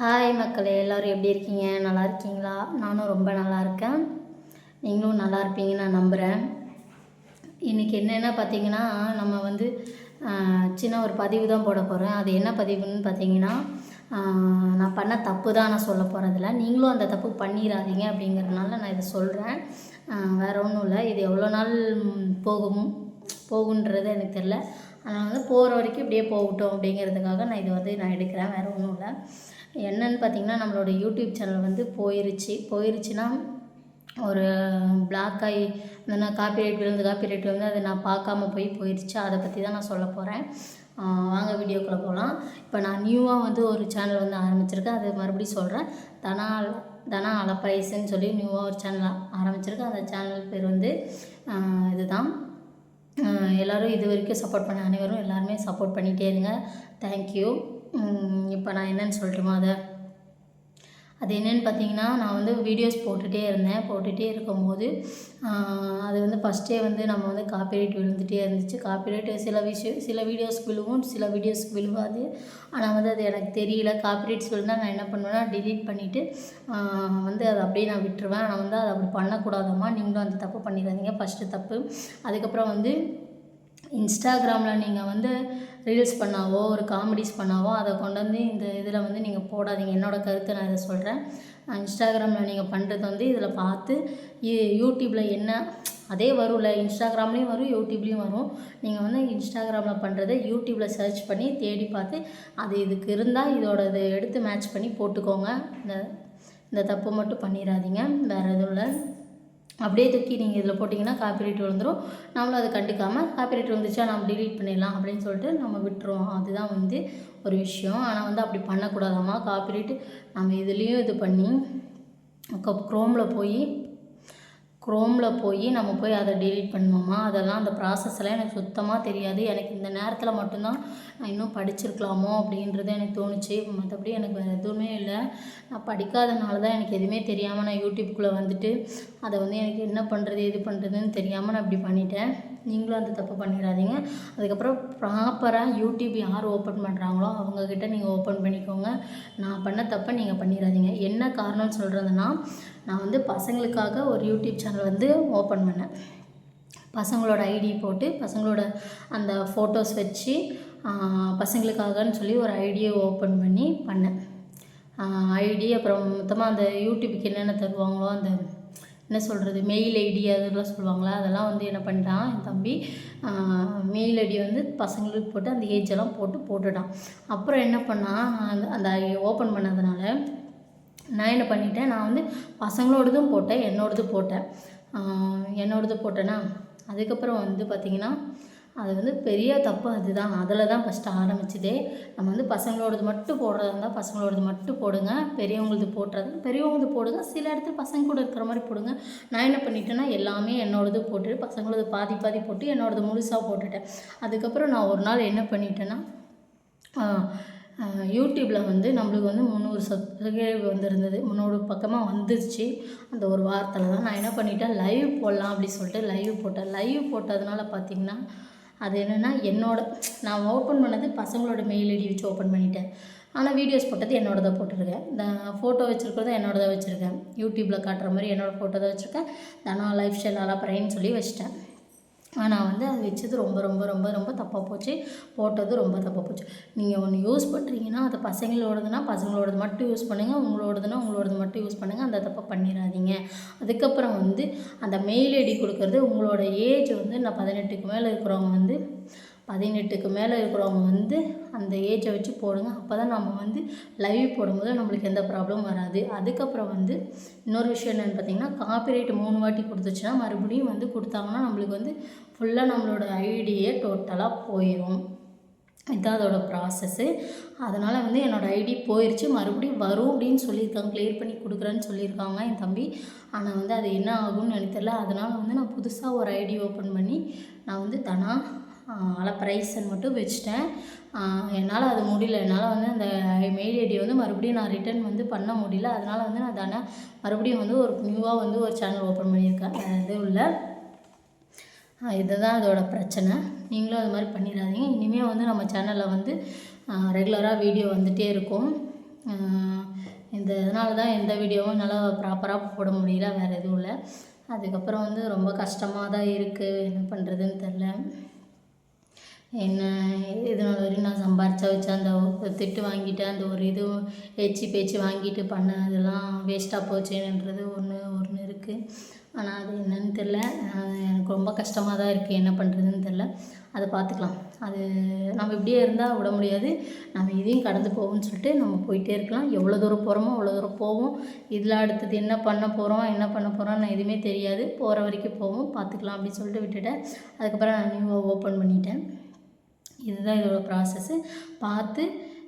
Hi மக்களே எல்லோரும் எப்படி இருக்கீங்க? நல்லா இருக்கீங்களா? நானும் ரொம்ப நல்லா இருக்கேன். நீங்களும் நல்லா இருப்பீங்கன்னு நான் நம்புகிறேன் இன்றைக்கி என்னென்ன பார்த்தீங்கன்னா நம்ம வந்து சின்ன ஒரு பதிவு தான் போட போகிறேன் அது என்ன பதிவுன்னு பார்த்தீங்கன்னா நான் பண்ண தப்பு தான் நான் சொல்ல போகிறதில்ல நீங்களும் அந்த தப்பு பண்ணிடாதீங்க அப்படிங்கிறதுனால நான் இதை சொல்கிறேன் வேறு ஒன்றும் இல்லை. இது எவ்வளோ நாள் போகும் போகுன்றது எனக்கு தெரில ஆனால் வந்து போகிற வரைக்கும் இப்படியே போகட்டும் அப்படிங்கிறதுக்காக நான் இது வந்து நான் எடுக்கிறேன். வேறு ஒன்றும் இல்லை. என்னன்னு பார்த்தீங்கன்னா நம்மளோட யூடியூப் சேனல் வந்து போயிருச்சு. போயிருச்சுன்னா ஒரு பிளாக் ஆகி இந்த காப்பிரைட் விழுந்து காப்பிரைட் வந்து அதை நான் பார்க்காம போய் போயிடுச்சு அதை பற்றி தான் நான் சொல்ல போகிறேன் வாங்க வீடியோக்குள்ளே போகலாம் இப்போ நான் நியூவாக வந்து ஒரு சேனல் வந்து ஆரம்பிச்சிருக்கேன். அது மறுபடியும் சொல்கிறேன் தனா தனா அலப்பைஸ்ன்னு சொல்லி நியூவாக ஒரு சேனல் ஆரம்பிச்சிருக்கேன். அந்த சேனல் பேர் வந்து இதுதான். எல்லோரும் எல்லாரும் இது வரைக்கும் சப்போர்ட் பண்ண அனைவரும் எல்லாருமே சப்போர்ட் பண்ணிகிட்டே இருங்க. தேங்க்யூ இப்போ நான் என்னன்னு சொல்லட்டுமா அதை? அது என்னென்னு பார்த்தீங்கன்னா நான் வந்து வீடியோஸ் போட்டுகிட்டே இருந்தேன். போட்டுகிட்டே இருக்கும்போது அது வந்து ஃபஸ்ட்டே வந்து நம்ம வந்து காப்பிரைட் விழுந்துகிட்டே இருந்துச்சு. காப்பிரைட் சில விஷயம் சில வீடியோஸ்க்கு விழுவும் சில வீடியோஸ்க்கு விழுவாது. ஆனால் வந்து அது எனக்கு தெரியல. காப்பிரைட்ஸ் விழுந்தால் நான் என்ன பண்ணுவேன்னா டிலீட் பண்ணிவிட்டு வந்து அதை அப்படியே நான் விட்டுருவேன். ஆனால் வந்து அதை அப்படி பண்ணக்கூடாதம்மா. நீங்களும் அந்த தப்பு பண்ணிடாதீங்க. ஃபஸ்ட்டு தப்பு. அதுக்கப்புறம் வந்து இன்ஸ்டாகிராமில் நீங்கள் வந்து ரீல்ஸ் பண்ணாவோ ஒரு காமெடிஸ் பண்ணாவோ அதை கொண்டு வந்து இந்த இதில் வந்து நீங்கள் போடாதீங்க. என்னோடய கருத்தை நான் இதை சொல்கிறேன் இன்ஸ்டாகிராமில் நீங்கள் பண்ணுறது வந்து இதில் பார்த்து யூ- யூடியூப்பில் என்ன அதே வரும்ல. இன்ஸ்டாகிராம்லேயும் வரும் யூடியூப்லேயும் வரும். நீங்கள் வந்து இன்ஸ்டாகிராமில் பண்ணுறத யூடியூப்பில் சர்ச் பண்ணி தேடி பார்த்து அது இதுக்கு இருந்தால் இதோட இதை எடுத்து மேட்ச் பண்ணி போட்டுக்கோங்க. இந்த இந்த தப்பு மட்டும் பண்ணிடாதீங்க. வேறு எதுவும் இல்லை. அப்படியே தூக்கி நீங்கள் இதில் போட்டிங்கன்னா காப்பிரைட் வந்துடும் நம்மளும் அதை கண்டுக்காமல் காப்பிரைட் வந்துச்சா நம்ம டிலீட் பண்ணிடலாம் அப்படின்னு சொல்லிட்டு நம்ம விட்டுருவோம். அதுதான் வந்து ஒரு விஷயம். ஆனால் வந்து அப்படி பண்ணக்கூடாதாம்மா? காப்பிரைட் நம்ம இதுலேயும் இது பண்ணி க்ரோமில் போய் க்ரோமில் போய் நம்ம போய் அதை டெலிட் பண்ணணுமா அதெல்லாம் அந்த ப்ராசஸ் எல்லாம் எனக்கு சுத்தமாக தெரியாது. எனக்கு இந்த நேரத்தில் மட்டும்தான் நான் இன்னும் படிச்சிருக்கலாமோ அப்படின்றது எனக்கு தோணுச்சு. மற்றபடி எனக்கு வேறு எதுவுமே இல்லை. நான் படிக்காதனால தான் எனக்கு எதுவுமே தெரியாமல் நான் யூடியூப்குள்ளே வந்துட்டு அதை வந்து எனக்கு என்ன பண்ணுறது எது பண்ணுறதுன்னு தெரியாமல் நான் இப்படி பண்ணிட்டேன். நீங்களும் அந்த தப்பு பண்ணிடாதீங்க. அதுக்கப்புறம் ப்ராப்பராக யூடியூப் யார் ஓப்பன் பண்ணுறாங்களோ அவங்கக்கிட்ட நீங்கள் ஓப்பன் பண்ணிக்கோங்க. நான் பண்ண தப்பை நீங்கள் பண்ணிடாதீங்க. என்ன காரணம்னு சொல்கிறதுனா நான் வந்து பசங்களுக்காக ஒரு யூடியூப் சேனல் வந்து ஓப்பன் பண்ணேன். பசங்களோட ஐடி போட்டு பசங்களோட அந்த ஃபோட்டோஸ் வச்சு பசங்களுக்காகன்னு சொல்லி ஒரு ஐடியை ஓப்பன் பண்ணி பண்ணேன். ஐடி அப்புறம் மொத்தமாக அந்த யூடியூபுக்கு என்னென்ன தருவாங்களோ அந்த என்ன சொல்கிறது மெயில் ஐடி அதெல்லாம் சொல்லுவாங்களா அதெல்லாம் வந்து என்ன பண்ணிட்டான் என் தம்பி மெயில் ஐடி வந்து பசங்களுக்கு போட்டு அந்த ஏஜ் எல்லாம் போட்டு போட்டுட்டான். அப்புறம் என்ன பண்ணான் அந்த- அந்த ஓப்பன் பண்ணதுனால நான் என்ன பண்ணிட்டேன் நான் வந்து பசங்களோடதும் போட்டேன் என்னோடது போட்டேன். என்னோடது போட்டேன்னா அதுக்கப்புறம் வந்து பார்த்திங்கன்னா அது வந்து பெரிய தப்பு அதுதான். அதில் தான் ஃபஸ்ட்டு ஆரம்பிச்சதே. நம்ம வந்து பசங்களோடது மட்டும் போடுறதா இருந்தால் பசங்களோடது மட்டும் போடுங்க. பெரியவங்களது போட்டுறது பெரியவங்களது போடுங்க. சில இடத்துல பசங்க கூட இருக்கிற மாதிரி போடுங்க. நான் என்ன பண்ணிட்டேன்னா எல்லாமே என்னோடது போட்டுட்டு பசங்களோடது பாதி பாதி போட்டு என்னோடது முழுசாக போட்டுட்டேன். அதுக்கப்புறம் நான் ஒரு நாள் என்ன பண்ணிட்டேன்னா யூடியூப்பில் வந்து நம்மளுக்கு வந்து முந்நூறு சப்ஸ்கிரைப் வந்திருந்தது. முந்நூறு பக்கமாக வந்துருச்சு. அந்த ஒரு வாரத்தில் தான் நான் என்ன பண்ணிட்டேன் லைவ் போடலாம் அப்படி சொல்லிட்டு லைவ் போட்டேன். லைவ் போட்டதுனால பார்த்தீங்கன்னா அது என்னென்னா என்னோட நான் ஓப்பன் பண்ணது பசங்களோட மெயில் ஐடி வச்சு ஓப்பன் பண்ணிட்டேன். ஆனால் வீடியோஸ் போட்டது என்னோடதை போட்டிருக்கேன். இந்த ஃபோட்டோ வச்சுருக்கிறதும் என்னோட தான் வச்சுருக்கேன் யூடியூப்பில் காட்டுற மாதிரி என்னோடய ஃபோட்டோ தான் வச்சுருக்கேன். தனா லைஃப் ஸ்டைல் நல்லா அலாப்பறைன்னு சொல்லி வச்சுட்டேன். ஆனால் வந்து அது வச்சது ரொம்ப ரொம்ப ரொம்ப ரொம்ப தப்பாக போச்சு. போட்டது ரொம்ப தப்பாக போச்சு. நீங்கள் ஒன்று யூஸ் பண்ணுறீங்கன்னா அது பசங்களோடதுன்னா பசங்களோடது மட்டும் யூஸ் பண்ணுங்கள் உங்களோடதுன்னா உங்களோடது மட்டும் யூஸ் பண்ணுங்கள் அந்த தப்பை பண்ணிடாதீங்க அதுக்கப்புறம் வந்து அந்த மெயில் ஐடி கொடுக்கறது உங்களோட ஏஜ் வந்து நான் பதினெட்டுக்கு மேலே இருக்கிறவங்க வந்து பதினெட்டுக்கு மேலே இருக்கிறவங்க வந்து அந்த ஏஜை வச்சு போடுங்க. அப்போ தான் நம்ம வந்து லைவ் போடும்போது நம்மளுக்கு எந்த ப்ராப்ளமும் வராது. அதுக்கப்புறம் வந்து இன்னொரு விஷயம் என்னென்னு பார்த்தீங்கன்னா காப்பிரைட் மூணு வாட்டி கொடுத்துச்சுன்னா மறுபடியும் வந்து கொடுத்தாங்கன்னா நம்மளுக்கு வந்து ஃபுல்லாக நம்மளோட ஐடியே டோட்டலாக போயிடும் இதுதான் அதோட ப்ராசஸ்ஸு அதனால் வந்து என்னோடய ஐடி போயிடுச்சு மறுபடியும் வரும் அப்படின்னு சொல்லியிருக்காங்க. கிளியர் பண்ணி கொடுக்குறேன்னு சொல்லியிருக்காங்க என் தம்பி. ஆனால் வந்து அது என்ன ஆகும்னு எனக்கு தெரியல. அதனால் வந்து நான் புதுசாக ஒரு ஐடி ஓப்பன் பண்ணி நான் வந்து தனா ப்ரைஸ்ன்னு மட்டும் வச்சுட்டேன். என்னால் அது முடியல. என்னால் வந்து அந்த மெயில் ஐடி வந்து மறுபடியும் நான் ரிட்டர்ன் வந்து பண்ண முடியல. அதனால் வந்து நான் தானே மறுபடியும் வந்து ஒரு நியூவாக வந்து ஒரு சேனல் ஓப்பன் பண்ணியிருக்கேன். வேறு எதுவும் இல்லை. இதுதான் அதோட பிரச்சனை. நீங்களும் அது மாதிரி பண்ணிடாதீங்க. இனிமேல் வந்து நம்ம சேனலில் வந்து ரெகுலராக வீடியோ வந்துகிட்டே இருக்கும். இந்த இதனால தான் எந்த வீடியோவும் என்னால் ப்ராப்பராக போட முடியல. வேறு எதுவும் இல்லை. அதுக்கப்புறம் வந்து ரொம்ப கஷ்டமாக தான் இருக்குது என்ன பண்ணுறதுன்னு தெரில என்ன? இது நாள் வரையும் நான் சம்பாரிச்சா வச்ச அந்த ஒரு திட்டு வாங்கிட்டு அந்த ஒரு இது ஏச்சு பேச்சு வாங்கிட்டு பண்ண அதெல்லாம் வேஸ்ட்டாக போச்சேன்றது ஒன்று ஒன்று இருக்குது ஆனால் அது என்னன்னு தெரில எனக்கு ரொம்ப கஷ்டமாக தான் இருக்குது என்ன பண்ணுறதுன்னு தெரில அதை பார்த்துக்கலாம். அது நம்ம இப்படியே இருந்தால் விட முடியாது. நம்ம இதையும் கடந்து போவோம்னு சொல்லிட்டு நம்ம போயிட்டே இருக்கலாம். எவ்வளோ தூரம் போகிறோமோ அவ்வளோ தூரம் போவோம். இதில் அடுத்தது என்ன பண்ண போகிறோம் என்ன பண்ண போகிறோம் நான் எதுவுமே தெரியாது. போகிற வரைக்கும் போவோம். பார்த்துக்கலாம் அப்படின்னு சொல்லிட்டு விட்டுட்டேன். அதுக்கப்புறம் நான் நியூவாக ஓப்பன் பண்ணிட்டேன். இதுதான் இதோட ப்ராசஸ்ஸு பார்த்து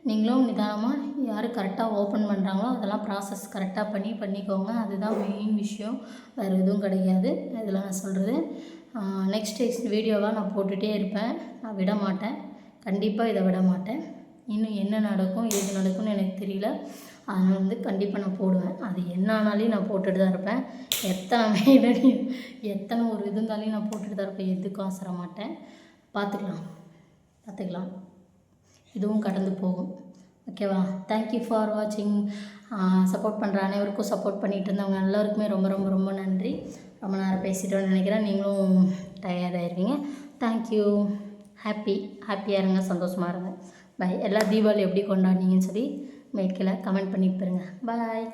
நீங்களும் நிதானமாக யார் கரெக்டாக ஓப்பன் பண்ணுறாங்களோ அதெல்லாம் ப்ராசஸ் கரெக்டாக பண்ணி பண்ணிக்கோங்க. அதுதான் மெயின் விஷயம். வேறு எதுவும் கிடையாது. இதில் நான் சொல்கிறது நெக்ஸ்ட் வீடியோவாக நான் போட்டுகிட்டே இருப்பேன். நான் விட மாட்டேன். கண்டிப்பாக இதை விட மாட்டேன். இன்னும் என்ன நடக்கும் எது நடக்கும்னு எனக்கு தெரியல. அதனால் வந்து கண்டிப்பாக நான் போடுவேன். அது என்ன ஆனாலையும் நான் போட்டுட்டு தான் இருப்பேன். எத்தனை எத்தனை ஒரு இது இருந்தாலையும் நான் போட்டுட்டு தான் இருப்பேன். எதுக்கும் ஆசர மாட்டேன் பார்த்துக்கலாம். பார்த்துக்கலாம். இதுவும் கடந்து போகும். ஓகேவா தேங்க்யூ ஃபார் வாட்சிங் சப்போர்ட் பண்ணுற அனைவருக்கும் சப்போர்ட் பண்ணிட்டு இருந்தவங்க எல்லாருக்குமே ரொம்ப ரொம்ப ரொம்ப நன்றி. ரொம்ப நேரம் பேசிட்டோன்னு நினைக்கிறேன். நீங்களும் டயர்டாயிருவீங்க தேங்க்யூ ஹாப்பி ஹாப்பியாக இருங்க. சந்தோஷமாக இருங்க. பை எல்லா தீபாவளி எப்படி கொண்டாடினீங்கன்னு சொல்லி மேற்கில் கமெண்ட் பண்ணி பாருங்க பாய்